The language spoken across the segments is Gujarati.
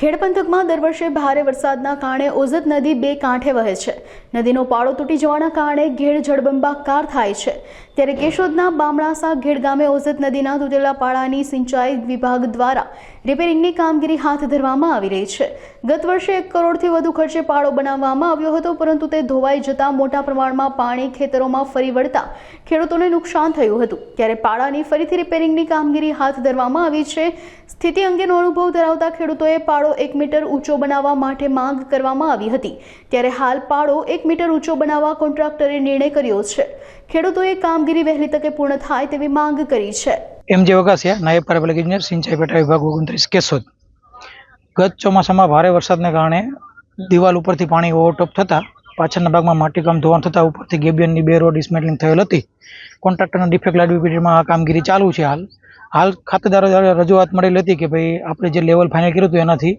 ખેડ પંથકમાં દર વર્ષે ભારે વરસાદના કારણે ઓઝત નદી બે કાંઠે વહે છે. નદીનો પાળો તૂટી જવાના કારણે ઘેડ જળબંબાકાર થાય છે. ત્યારે કેશોદના બામણાસા ઘેડ ગામે ઓઝત નદીના તૂટેલા પાળાની સિંચાઈ વિભાગ દ્વારા રિપેરિંગની કામગીરી હાથ ધરવામાં આવી રહી છે. ગત વર્ષે એક કરોડથી વધુ ખર્ચે પાળો બનાવવામાં આવ્યો હતો, પરંતુ તે ધોવાઈ જતા મોટા પ્રમાણમાં પાણી ખેતરોમાં ફરી વળતા ખેડૂતોને નુકસાન થયું હતું. ત્યારે પાળાની ફરીથી રિપેરિંગની કામગીરી હાથ ધરવામાં આવી છે. સ્થિતિ અંગેનો અનુભવ ધરાવતા ખેડૂતોએ પાળો એક મીટર ઊંચો બનાવવા માટે માંગ કરવામાં આવી હતી. ત્યારે હાલ પાળો એક મીટર ઊંચો બનાવવા કોન્ટ્રાક્ટરે નિર્ણય કર્યો છે. ખેડૂતોએ કામગીરી વહેલી તકે પૂર્ણ થાય તેવી માંગ કરી છે. એમ જે વગાસિયા, નાયબ પારેપલિક ઇજનેર સિંચાઈ પેટા વિભાગ ઓગણત્રીસ, કેશોદ. ગત ચોમાસામાં ભારે વરસાદને કારણે દિવાલ ઉપરથી પાણી ઓવરટોપ થતાં પાછળના ભાગમાં માટીકામ ધોવાણ થતાં ઉપરથી ગેબિયનની બે રોડ ડિસમેન્ટલિંગ થયેલ હતી. કોન્ટ્રાક્ટરના ડિફેક્ટ પીરિયડમાં આ કામગીરી ચાલુ છે હાલ. હાલ ખાતેદારો દ્વારા રજૂઆત મળેલી હતી કે ભાઈ આપણે જે લેવલ ફાઇનલ કર્યું હતું એનાથી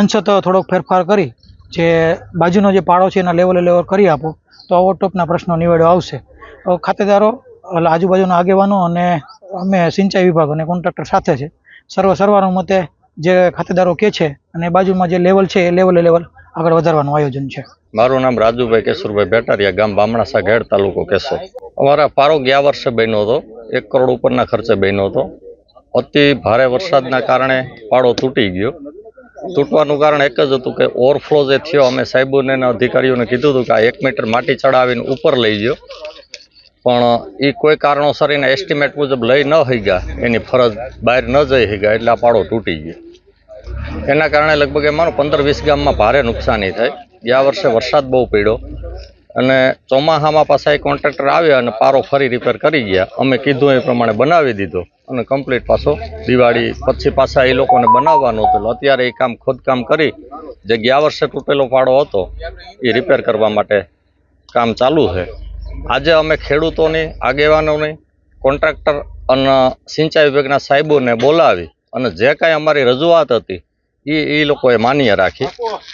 અંશત થોડોક ફેરફાર કરી, જે બાજુનો જે પાડો છે એના લેવલે લેવલ કરી આપો, તો ઓવરટોપના પ્રશ્નો નિવેડો આવશે. ખાતેદારો એટલે આજુબાજુના આગેવાનો અને અમે સિંચાઈ વિભાગ અને કોન્ટ્રાક્ટર સાથે છે. સર્વ સર્વાનુમતે જે ખાતેદારો કે છે અને બાજુમાં જે લેવલ છે, એ લેવલે લેવલ આગળ વધારવાનું આયોજન છે. મારું નામ રાજુભાઈ કેશુરભાઈ ભેટારિયા, ગામ બામણાસા ઘેડ, તાલુકો કેશોદ. અમારા પારો ગયા વર્ષે બન્યો હતો, એક કરોડ ઉપરના ખર્ચે બન્યો હતો. અતિ ભારે વરસાદના કારણે પાડો તૂટી ગયો. તૂટવાનું કારણ એક જ હતું કે ઓવરફ્લો જે થયો, અમે સાહેબોને અધિકારીઓને કીધું હતું કે આ એક મીટર માટી ચડાવીને ઉપર લઈ ગયો. પણ એ કોઈ કારણોસર એના એસ્ટિમેટ મુજબ લઈ ન થઈ ગયા એની ફરજ બહાર ન જઈ હઈ ગયા એટલે આ પાડો તૂટી ગયો. એના કારણે લગભગ એમાં પંદર વીસ ગામમાં ભારે નુકસાની થઈ. ગયા વર્ષે વરસાદ બહુ પડ્યો અને ચોમાસામાં પાછા એ કોન્ટ્રાક્ટર આવ્યા અને પારો ફરી રિપેર કરી ગયા. અમે કીધું એ પ્રમાણે બનાવી દીધો અને કમ્પ્લીટ પાછો દિવાળી પછી પાછા એ લોકોને બનાવવાનું હતું. અત્યારે એ કામ ખોદકામ કરી જે ગયા વર્ષે તૂટેલો પાડો હતો, એ રિપેર કરવા માટે કામ ચાલુ છે. આજે અમે ખેડૂતોની, આગેવાનોની, કોન્ટ્રાક્ટર અને સિંચાઈ વિભાગના સાહેબોને બોલાવી અને જે કાંઈ અમારી રજૂઆત હતી એ એ લોકોએ માન્ય રાખી.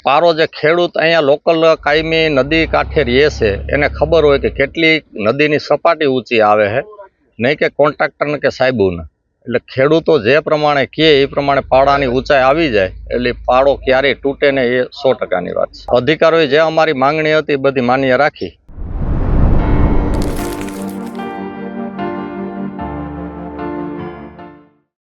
પારો જે ખેડૂત અહીંયા લોકલ કાયમી નદી કાંઠે રહે છે, એને ખબર હોય કે કેટલી નદીની સપાટી ઊંચી આવે છે, નહીં કે કોન્ટ્રાક્ટરને કે સાહેબોને. એટલે ખેડૂતો જે પ્રમાણે કહે, એ પ્રમાણે પાડાની ઊંચાઈ આવી જાય, એટલે પાડો ક્યારેય તૂટે ને એ સો ટકાની વાત છે. અધિકારોએ જે અમારી માંગણી હતી બધી માન્ય રાખી.